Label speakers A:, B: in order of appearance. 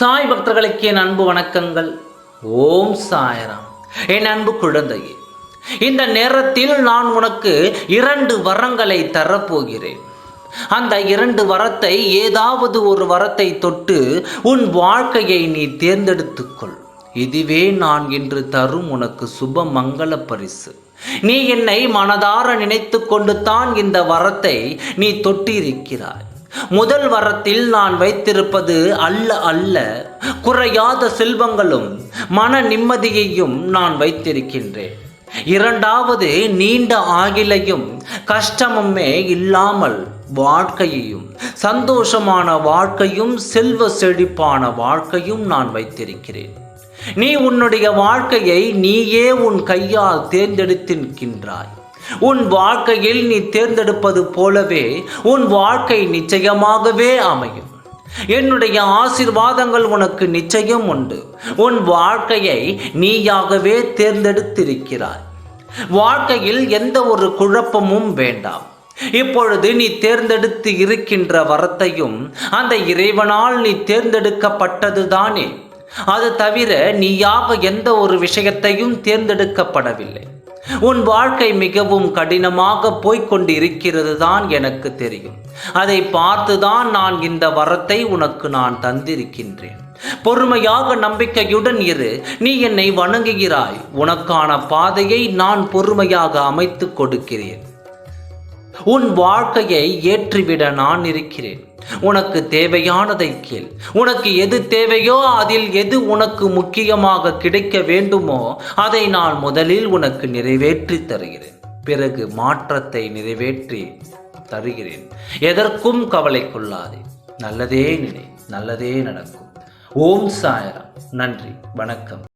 A: சாய் பக்தர்களுக்கு என் அன்பு வணக்கங்கள். ஓம் சாயராம். என் அன்பு குழந்தையே இந்த நேரத்தில் நான் உனக்கு இரண்டு வரங்களை தரப்போகிறேன். அந்த இரண்டு வரத்தை ஏதாவது ஒரு வரத்தை தொட்டு உன் வாழ்க்கையை நீ தேர்ந்தெடுத்துக்கொள். இதுவே நான் இன்று தரும் உனக்கு சுப மங்கள பரிசு. நீ என்னை மனதார நினைத்து கொண்டு தான் இந்த வரத்தை நீ தொட்டிருக்கிறாய். முதல் வரத்தில் நான் வைத்திருப்பது அல்ல அல்ல குறையாத செல்வங்களும் மன நிம்மதியையும் நான் வைத்திருக்கின்றேன். இரண்டாவது நீண்ட ஆகிலையும் கஷ்டமுமே இல்லாமல் வாழ்க்கையையும் சந்தோஷமான வாழ்க்கையும் செல்வ செழிப்பான வாழ்க்கையும் நான் வைத்திருக்கிறேன். நீ உன்னுடைய வாழ்க்கையை நீயே உன் கையால் தேர்ந்தெடுத்திருக்கின்றாய். உன் வாழ்க்கையில் நீ தேர்ந்தெடுப்பது போலவே உன் வாழ்க்கை நிச்சயமாகவே அமையும். என்னுடைய ஆசிர்வாதங்கள் உனக்கு நிச்சயம் உண்டு. உன் வாழ்க்கையை நீயாகவே தேர்ந்தெடுத்திருக்கிறாய். வாழ்க்கையில் எந்த ஒரு குழப்பமும் வேண்டாம். இப்பொழுது நீ தேர்ந்தெடுத்து இருக்கின்ற வரத்தையும் அந்த இறைவனால் நீ தேர்ந்தெடுக்கப்பட்டது தானே அது தவிர நீயாக எந்த ஒரு விஷயத்தையும் தேர்ந்தெடுக்கப்படவில்லை. உன் வாழ்க்கை மிகவும் கடினமாக போய்கொண்டு இருக்கிறது தான் எனக்கு தெரியும். அதை பார்த்துதான் நான் இந்த வரத்தை உனக்கு நான் தந்திருக்கின்றேன். பொறுமையாக நம்பிக்கையுடன் இரு. நீ என்னை வணங்குகிறாய். உனக்கான பாதையை நான் பொறுமையாக அமைத்து கொடுக்கிறேன். உன் வாழ்க்கையை ஏற்றிவிட நான் இருக்கிறேன். உனக்கு தேவையானதை கேள். உனக்கு எது தேவையோ அதில் எது உனக்கு முக்கியமாக கிடைக்க வேண்டுமோ அதை நான் முதலில் உனக்கு நிறைவேற்றி தருகிறேன். பிறகு மாற்றத்தை நிறைவேற்றி தருகிறேன். எதற்கும் கவலை கொள்ளாதே. நல்லதே நினை நல்லதே நடக்கும். ஓம் சாயராம். நன்றி வணக்கம்.